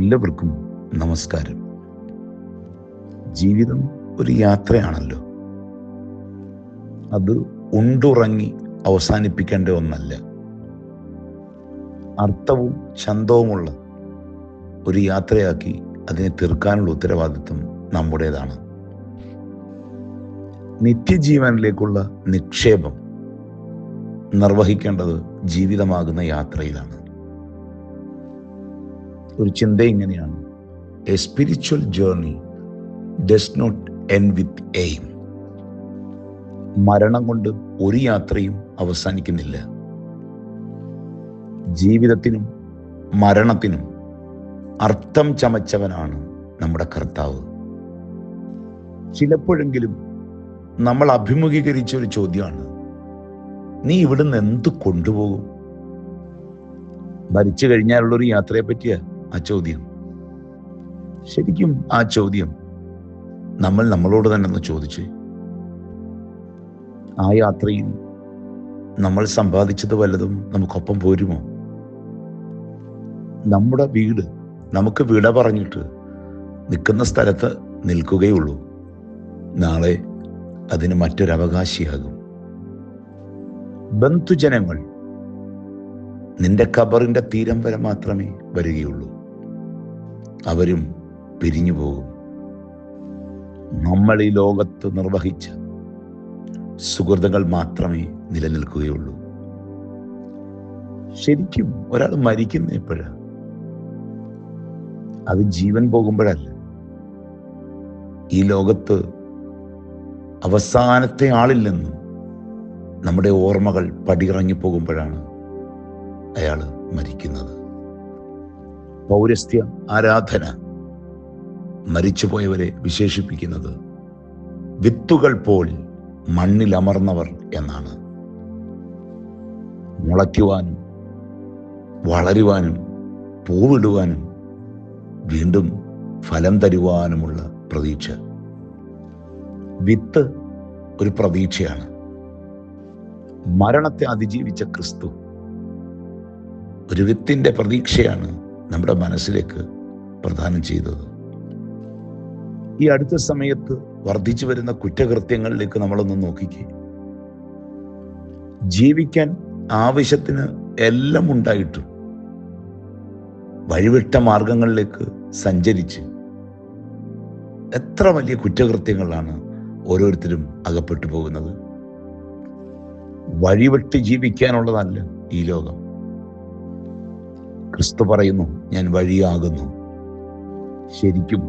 എല്ലാവർക്കും നമസ്കാരം. ജീവിതം ഒരു യാത്രയാണല്ലോ. അത് ഉണ്ടുറങ്ങി അവസാനിപ്പിക്കേണ്ട ഒന്നല്ല. അർത്ഥവും ചന്തവുമുള്ള ഒരു യാത്രയാക്കി അതിനെ തീർക്കാനുള്ള ഉത്തരവാദിത്വം നമ്മുടേതാണ്. നിത്യജീവനിലേക്കുള്ള നിക്ഷേപം നിർവഹിക്കേണ്ടത് ജീവിതമാകുന്ന യാത്രയിലാണ്. ഒരു ചിന്ത ഇങ്ങനെയാണ്. A spiritual journey does not end with aim മരണം കൊണ്ട് ഒരു യാത്രയും അവസാനിക്കുന്നില്ല. ജീവിതത്തിനും മരണത്തിനും അർത്ഥം ചമച്ചവനാണ് നമ്മുടെ കർത്താവ്. ചിലപ്പോഴെങ്കിലും നമ്മൾ അഭിമുഖീകരിച്ച ഒരു ചോദ്യമാണ് നീ ഇവിടുന്ന് എന്ത് കൊണ്ടുപോകും? മരിച്ചു കഴിഞ്ഞാലുള്ളൊരു യാത്രയെ പറ്റിയ ആ ചോദ്യം. ശരിക്കും ആ ചോദ്യം നമ്മൾ നമ്മളോട് തന്നെ ഒന്ന് ചോദിച്ച്. ആ യാത്രയിൽ നമ്മൾ സമ്പാദിച്ചത് വല്ലതും നമുക്കൊപ്പം പോരുമോ? നമ്മുടെ വീട് നമുക്ക് വിട പറഞ്ഞിട്ട് നിൽക്കുന്ന സ്ഥലത്ത് നിൽക്കുകയുള്ളൂ. നാളെ അതിന് മറ്റൊരവകാശിയാകും. ബന്ധുജനങ്ങൾ നിന്റെ ഖബറിന്റെ തീരം വരെ മാത്രമേ വരികയുള്ളൂ. അവരും പിരിഞ്ഞു പോകും. നമ്മൾ ഈ ലോകത്ത് നിർവഹിച്ച സുഹൃത്തുക്കൾ മാത്രമേ നിലനിൽക്കുകയുള്ളൂ. ശരിക്കും ഒരാൾ മരിക്കുന്ന എപ്പോഴാ? അത് ജീവൻ പോകുമ്പോഴല്ല. ഈ ലോകത്ത് അവസാനത്തെ ആളിൽ നിന്നും നമ്മുടെ ഓർമ്മകൾ പടിയിറങ്ങി പോകുമ്പോഴാണ് അയാൾ മരിക്കുന്നത്. പൗരസ്ത്യ ആരാധന മരിച്ചുപോയവരെ വിശേഷിപ്പിക്കുന്നത് വിത്തുകൾ പോൽ മണ്ണിലമർന്നവർ എന്നാണ്. മുളയ്ക്കുവാനും വളരുവാനും പൂവിടുവാനും വീണ്ടും ഫലം തരുവാനുമുള്ള പ്രതീക്ഷ. വിത്ത് ഒരു പ്രതീക്ഷയാണ്. മരണത്തെ അതിജീവിച്ച ക്രിസ്തു ഒരു വിത്തിന്റെ പ്രതീക്ഷയാണ് നമ്മുടെ മനസ്സിലേക്ക് പ്രദാനം ചെയ്തത്. ഈ അടുത്ത സമയത്ത് വർദ്ധിച്ചു വരുന്ന കുറ്റകൃത്യങ്ങളിലേക്ക് നമ്മളൊന്ന് നോക്കിക്കേ. ജീവിക്കാൻ ആവശ്യത്തിന് എല്ലാം ഉണ്ടായിട്ടും വഴിവിട്ട മാർഗങ്ങളിലേക്ക് സഞ്ചരിച്ച് എത്ര വലിയ കുറ്റകൃത്യങ്ങളാണ് ഓരോരുത്തരും അകപ്പെട്ടു പോകുന്നത്. വഴിവിട്ട് ജീവിക്കാനുള്ളതല്ല ഈ ലോകം. ക്രിസ്തു പറയുന്നു ഞാൻ വഴിയാകുന്നു. ശരിക്കും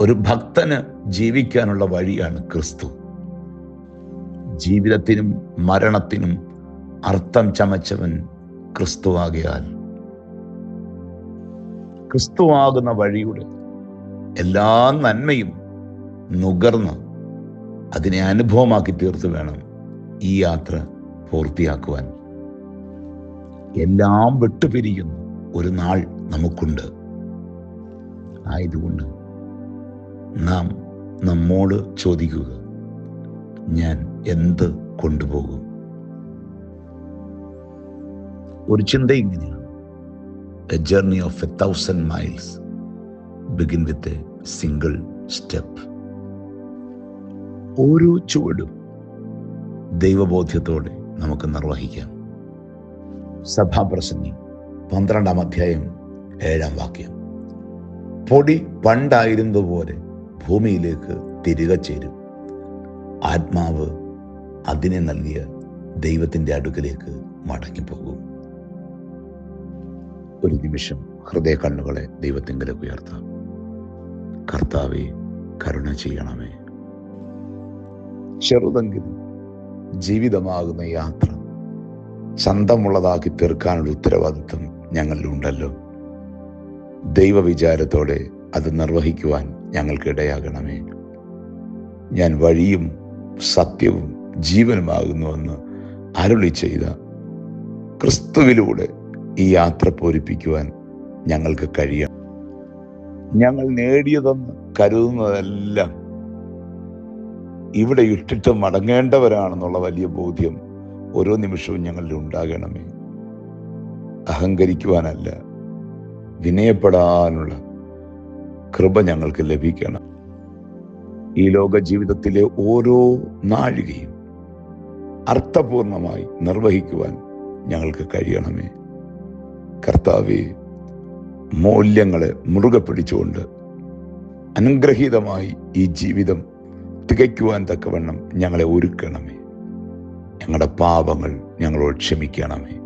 ഒരു ഭക്തന് ജീവിക്കാനുള്ള വഴിയാണ് ക്രിസ്തു. ജീവിതത്തിനും മരണത്തിനും അർത്ഥം ചമച്ചവൻ ക്രിസ്തുവാകിയാൽ. ക്രിസ്തുവാകുന്ന വഴിയുടെ എല്ലാ നന്മയും നുകർന്ന് അതിനെ അനുഭവമാക്കി തീർത്ത് വേണം ഈ യാത്ര പൂർത്തിയാക്കുവാൻ. എല്ലാം വിട്ടുപിരിയുന്ന. ഒരു നാൾ നമുക്കുണ്ട്. ആയതുകൊണ്ട് നാം നമ്മോട് ചോദിക്കുക ഞാൻ എന്ത് കൊണ്ടുപോകും? ഒരു ചിന്ത ഇങ്ങനെയാണ്. A journey of a thousand miles begin with a single step ഓരോ ചുവടും ദൈവബോധ്യത്തോടെ നമുക്ക് നിർവഹിക്കാം. സഭാപ്രസംഗി പന്ത്രണ്ടാം അധ്യായം ഏഴാം വാക്യം. പൊടി പണ്ടായിരുന്നതുപോലെ ഭൂമിയിലേക്ക് തിരികെ ചേരും. ആത്മാവ് അതിനെ നൽകിയ ദൈവത്തിന്റെ അടുക്കലേക്ക് മടങ്ങിപ്പോകും. ഒരു നിമിഷം ഹൃദയ കണ്ണുകളെ ദൈവത്തിങ്കലേക്ക് ഉയർത്താം. കർത്താവെ കരുണ ചെയ്യണമേ. ചെറുതെങ്കിലും ജീവിതമാകുന്ന യാത്ര ചന്തമുള്ളതാക്കി തീർക്കാനുള്ള ഉത്തരവാദിത്വം ഞങ്ങളിലുണ്ടല്ലോ. ദൈവവിചാരത്തോടെ അത് നിർവഹിക്കുവാൻ ഞങ്ങൾക്കിടയാകണമേ. ഞാൻ വഴിയും സത്യവും ജീവനുമാകുന്നുവെന്ന് അരുളി ചെയ്ത ക്രിസ്തുവിലൂടെ ഈ യാത്ര പൂരിപ്പിക്കുവാൻ ഞങ്ങൾക്ക് കഴിയണം. ഞങ്ങൾ നേടിയതെന്ന് കരുതുന്നതെല്ലാം ഇവിടെ ഇട്ടിട്ട് മടങ്ങേണ്ടവരാണെന്നുള്ള വലിയ ബോധ്യം ഓരോ നിമിഷവും ഞങ്ങളിൽ ഉണ്ടാകണമേ അഹങ്കരിക്കുവാനല്ല. വിനയപ്പെടാനുള്ള കൃപ ഞങ്ങൾക്ക് ലഭിക്കണം. ഈ ലോക ജീവിതത്തിലെ ഓരോ നാഴികയും അർത്ഥപൂർണമായി നിർവഹിക്കുവാൻ ഞങ്ങൾക്ക് കഴിയണമേ. കർത്താവെ മൂല്യങ്ങളെ മുറുകെ പിടിച്ചുകൊണ്ട് അനുഗ്രഹീതമായി ഈ ജീവിതം തികയ്ക്കുവാൻ തക്കവണ്ണം ഞങ്ങളെ ഒരുക്കണമേ. ഞങ്ങളുടെ പാപങ്ങൾ ഞങ്ങളോട് ക്ഷമിക്കണമേ.